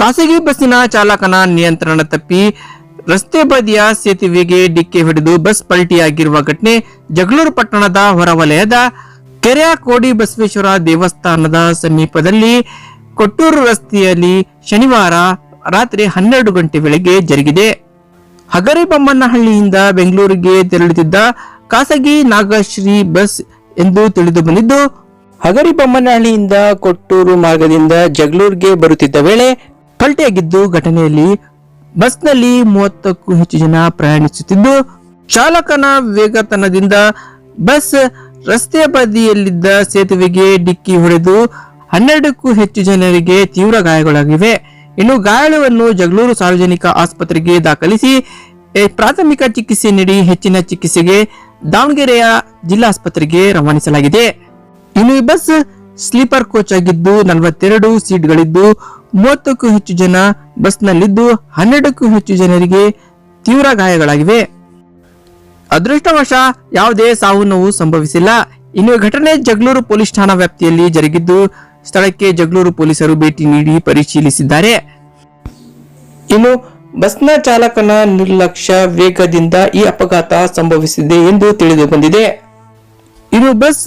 ಖಾಸಗಿ ಬಸ್ಸಿನ ಚಾಲಕನ ನಿಯಂತ್ರಣ ತಪ್ಪಿ ರಸ್ತೆ ಬದಿಯ ಸೇತುವೆಗೆ ಡಿಕ್ಕಿ ಹೊಡೆದು ಬಸ್ ಪಲ್ಟಿಯಾಗಿರುವ ಘಟನೆ ಜಗಳೂರು ಪಟ್ಟಣದ ಹೊರವಲಯದ ಕೆರೆಯ ಕೋಡಿ ಬಸವೇಶ್ವರ ದೇವಸ್ಥಾನದ ಸಮೀಪದಲ್ಲಿ ಕೊಟ್ಟೂರು ರಸ್ತೆಯಲ್ಲಿ ಶನಿವಾರ ರಾತ್ರಿ ಹನ್ನೆರಡು ಗಂಟೆ ವೇಳೆಗೆ ಜರುಗಿದೆ. ಹಗರಿಬೊಮ್ಮನಹಳ್ಳಿಯಿಂದ ಬೆಂಗಳೂರಿಗೆ ತೆರಳುತ್ತಿದ್ದ ಖಾಸಗಿ ನಾಗಶ್ರೀ ಬಸ್ ಎಂದು ತಿಳಿದು ಬಂದಿದ್ದು, ಹಗರಿಬೊಮ್ಮನಹಳ್ಳಿಯಿಂದ ಕೊಟ್ಟೂರು ಮಾರ್ಗದಿಂದ ಜಗಳೂರಿಗೆ ಬರುತ್ತಿದ್ದ ವೇಳೆ ಪಲ್ಟಿಯಾಗಿದ್ದು ಘಟನೆಯಲ್ಲಿ ಬಸ್ನಲ್ಲಿ ಮೂವತ್ತಕ್ಕೂ ಹೆಚ್ಚು ಜನ ಪ್ರಯಾಣಿಸುತ್ತಿದ್ದು, ಚಾಲಕನ ವೇಗತನದಿಂದ ಬಸ್ ರಸ್ತೆ ಬದಿಯಲ್ಲಿದ್ದ ಸೇತುವೆಗೆ ಡಿಕ್ಕಿ ಹೊಡೆದು ಹನ್ನೆರಡಕ್ಕೂ ಹೆಚ್ಚು ಜನರಿಗೆ ತೀವ್ರ ಗಾಯಗಳಾಗಿವೆ. ಇನ್ನು ಗಾಯಾಳುವನ್ನು ಜಗಳೂರು ಸಾರ್ವಜನಿಕ ಆಸ್ಪತ್ರೆಗೆ ದಾಖಲಿಸಿ ಪ್ರಾಥಮಿಕ ಚಿಕಿತ್ಸೆ ನೀಡಿ ಹೆಚ್ಚಿನ ಚಿಕಿತ್ಸೆಗೆ ದಾವಣಗೆರೆಯ ಜಿಲ್ಲಾಸ್ಪತ್ರೆಗೆ ರವಾನಿಸಲಾಗಿದೆ. ಇನ್ನು ಈ ಬಸ್ ಸ್ಲೀಪರ್ ಕೋಚ್ ಆಗಿದ್ದು ನಲವತ್ತೆರಡು ಸೀಟ್ಗಳಿದ್ದು ಮೂವತ್ತಕ್ಕೂ ಹೆಚ್ಚು ಜನ ಬಸ್ನಲ್ಲಿದ್ದು ಹನ್ನೆರಡಕ್ಕೂ ಹೆಚ್ಚು ಜನರಿಗೆ ತೀವ್ರ ಗಾಯಗಳಾಗಿವೆ. ಅದೃಷ್ಟವಶ ಯಾವುದೇ ಸಾವು ನೋವು ಸಂಭವಿಸಿಲ್ಲ. ಇನ್ನು ಘಟನೆ ಜಗಳೂರು ಪೊಲೀಸ್ ಠಾಣಾ ವ್ಯಾಪ್ತಿಯಲ್ಲಿ ಜರುಗಿದ್ದು ಸ್ಥಳಕ್ಕೆ ಜಗಳೂರು ಪೊಲೀಸರು ಭೇಟಿ ನೀಡಿ ಪರಿಶೀಲಿಸಿದ್ದಾರೆ. ಇನ್ನು ಬಸ್ನ ಚಾಲಕನ ನಿರ್ಲಕ್ಷ್ಯ ವೇಗದಿಂದ ಈ ಅಪಘಾತ ಸಂಭವಿಸಿದೆ ಎಂದು ತಿಳಿದು ಬಂದಿದೆ ಇನ್ನು ಬಸ್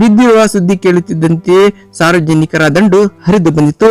ಬಿದ್ದಿರುವ ಸುದ್ದಿ ಕೇಳುತ್ತಿದ್ದಂತೆ ಸಾರ್ವಜನಿಕರ ದಂಡು ಹರಿದು ಬಂದಿತು